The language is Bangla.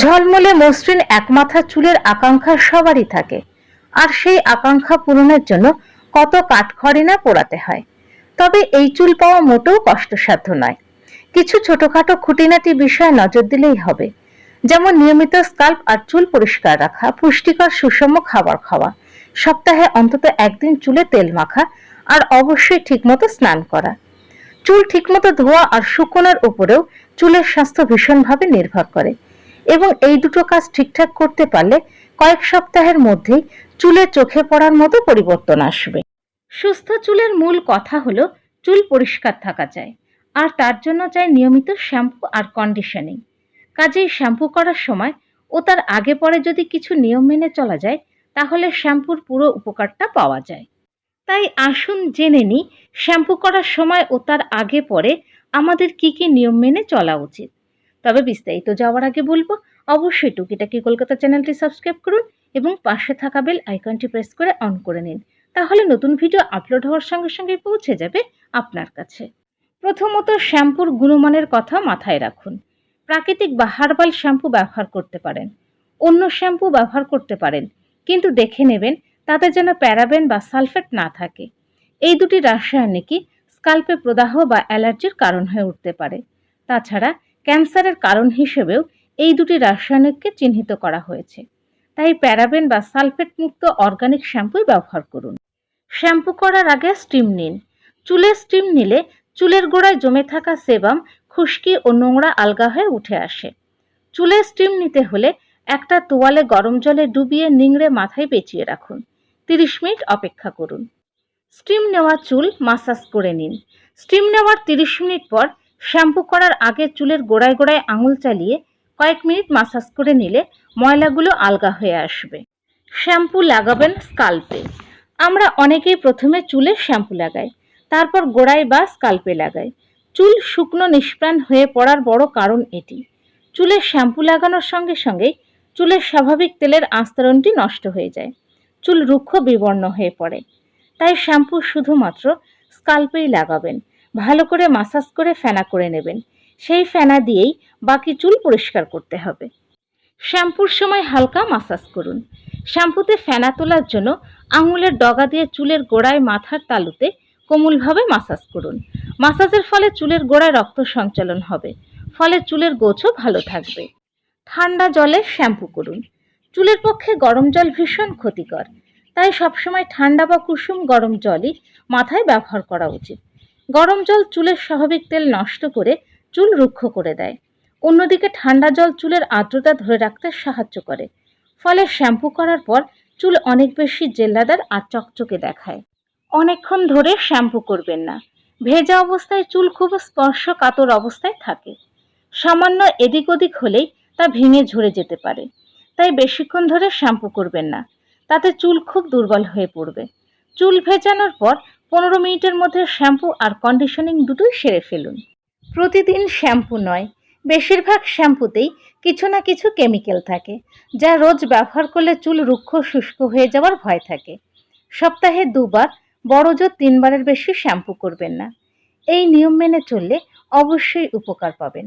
ঝলমলে মসৃণ একমাথা চুলের আকাঙ্ক্ষা সবারই থাকে। আর সেই আকাঙ্ক্ষা পূরণের জন্য কত কাঠখড়ি না পোড়াতে হয়। তবে এই চুল পাওয়া মোটেও কষ্টসাধ্য নয়। কিছু ছোটখাটো খুঁটিনাটি বিষয়ে নজর দিলেই হবে। যেমন নিয়মিত স্কাল্প আর চুল পরিষ্কার রাখা, পুষ্টিকর সুষম খাবার খাওয়া, সপ্তাহে অন্তত একদিন চুলে তেল মাখা, আর অবশ্যই ঠিকমতো স্নান করা। চুল ঠিকমতো ধোয়া আর শুকোনোর উপরেও চুলের স্বাস্থ্য ভীষণভাবে নির্ভর করে। এবং এই দুটো কাজ ঠিকঠাক করতে পারলে কয়েক সপ্তাহের মধ্যেই চুলে চোখে পড়ার মতো পরিবর্তন আসবে। সুস্থ চুলের মূল কথা হলো চুল পরিষ্কার থাকা চাই। আর তার জন্য চাই নিয়মিত শ্যাম্পু আর কন্ডিশনিং। কাজেই শ্যাম্পু করার সময় ও তার আগে পরে যদি কিছু নিয়ম মেনে চলা যায়, তাহলে শ্যাম্পুর পুরো উপকারটা পাওয়া যায়। তাই আসুন জেনে নিই, শ্যাম্পু করার সময় ও তার আগে পরে আমাদের কি কি নিয়ম মেনে চলা উচিত। তবে বিস্তারিত যাওয়ার আগে বলব, অবশ্যই টুকিটাকি কলকাতা চ্যানেলটি সাবস্ক্রাইব করুন এবং পাশে থাকা বেল আইকনটি প্রেস করে অন করে নিন। তাহলে নতুন ভিডিও আপলোড হওয়ার সঙ্গে সঙ্গে পৌঁছে যাবে আপনার কাছে। প্রথমত শ্যাম্পুর গুণমানের কথা মাথায় রাখুন। প্রাকৃতিক বা হার্বাল শ্যাম্পু ব্যবহার করতে পারেন। অন্য শ্যাম্পু ব্যবহার করতে পারেন। কিন্তু দেখে নেবেন তাতে যেন প্যারাবেন বা সালফেট না থাকে। এই দুটি রাসায়নিকই স্কাল্পে প্রদাহ বা অ্যালার্জির কারণ হয়ে উঠতে পারে। তাছাড়া ক্যান্সারের কারণ হিসেবেও এই দুটি রাসায়নিককে চিহ্নিত করা হয়েছে। তাই প্যারাবেন বা সালফেট মুক্ত অর্গানিক শ্যাম্পুই ব্যবহার করুন। শ্যাম্পু করার আগে স্টিম নিন। চুলে স্টিম নিলে চুলের গোড়ায় জমে থাকা সেবাম খুশকি ও নোংরা আলগা হয়ে উঠে আসে। চুলে স্টিম নিতে হলে একটা তোয়ালে গরম জলে ডুবিয়ে নিংড়ে মাথায় পেঁচিয়ে রাখুন। তিরিশ মিনিট অপেক্ষা করুন। স্টিম নেওয়া চুল মাসাজ করে নিন। স্টিম নেওয়ার তিরিশ মিনিট পর শ্যাম্পু করার আগে চুলের গোড়ায় গোড়ায় আঙুল চালিয়ে কয়েক মিনিট মাসাজ করে নিলে ময়লাগুলো আলগা হয়ে আসবে। শ্যাম্পু লাগাবেন স্কাল্পে। আমরা অনেকেই প্রথমে চুলে শ্যাম্পু লাগাই, তারপর গোড়ায় বা স্কাল্পে লাগাই। চুল শুকনো নিষ্প্রাণ হয়ে পড়ার বড় কারণ এটি। চুলে শ্যাম্পু লাগানোর সঙ্গে সঙ্গেই চুলের স্বাভাবিক তেলের আস্তরণটি নষ্ট হয়ে যায়। চুল রুক্ষ বিবর্ণ হয়ে পড়ে। তাই শ্যাম্পু শুধুমাত্র স্কাল্পেই লাগাবেন। ভালো করে মাসাজ করে ফেনা করে নেবেন। সেই ফেনা দিয়েই বাকি চুল পরিষ্কার করতে হবে। শ্যাম্পুর সময় হালকা মাসাজ করুন। শ্যাম্পুতে ফেনা তোলার জন্য আঙুলের ডগা দিয়ে চুলের গোড়ায় মাথার তালুতে কোমলভাবে মাসাজ করুন। মাসাজের ফলে চুলের গোড়ায় রক্ত সঞ্চালন হবে। ফলে চুলের গোছও ভালো থাকবে। ঠান্ডা জলে শ্যাম্পু করুন। চুলের পক্ষে গরম জল ভীষণ ক্ষতিকর। তাই সবসময় ঠান্ডা বা কুসুম গরম জলই মাথায় ব্যবহার করা উচিত। গরম জল চুলের স্বাভাবিক তেল নষ্ট করে চুল রুক্ষ করে দেয়। অন্যদিকে ঠান্ডা জল চুলের আর্দ্রতা ধরে রাখতে সাহায্য করে। ফলে শ্যাম্পু করার পর চুল অনেক বেশি জেল্লাদার আর চকচকে দেখায়। অনেকক্ষণ ধরে শ্যাম্পু করবেন না। ভেজা অবস্থায় চুল খুব স্পর্শ কাতর অবস্থায় থাকে। সামান্য এদিক ওদিক হলেই তা ভেঙে ঝরে যেতে পারে। তাই বেশিক্ষণ ধরে শ্যাম্পু করবেন না। তাতে চুল খুব দুর্বল হয়ে পড়বে। চুল ভেজানোর পর পনেরো মিনিটের মধ্যে শ্যাম্পু আর কন্ডিশনিং দুটোই সেরে ফেলুন। প্রতিদিন শ্যাম্পু নয়, বেশিরভাগ শ্যাম্পুতেই কিছু না কিছু কেমিক্যাল থাকে, যা রোজ ব্যবহার করলে চুল রুক্ষ, শুষ্ক হয়ে যাওয়ার ভয় থাকে। সপ্তাহে দুবার বড় জোর তিনবারের বেশি শ্যাম্পু করবেন না। এই নিয়ম মেনে চললে অবশ্যই উপকার পাবেন।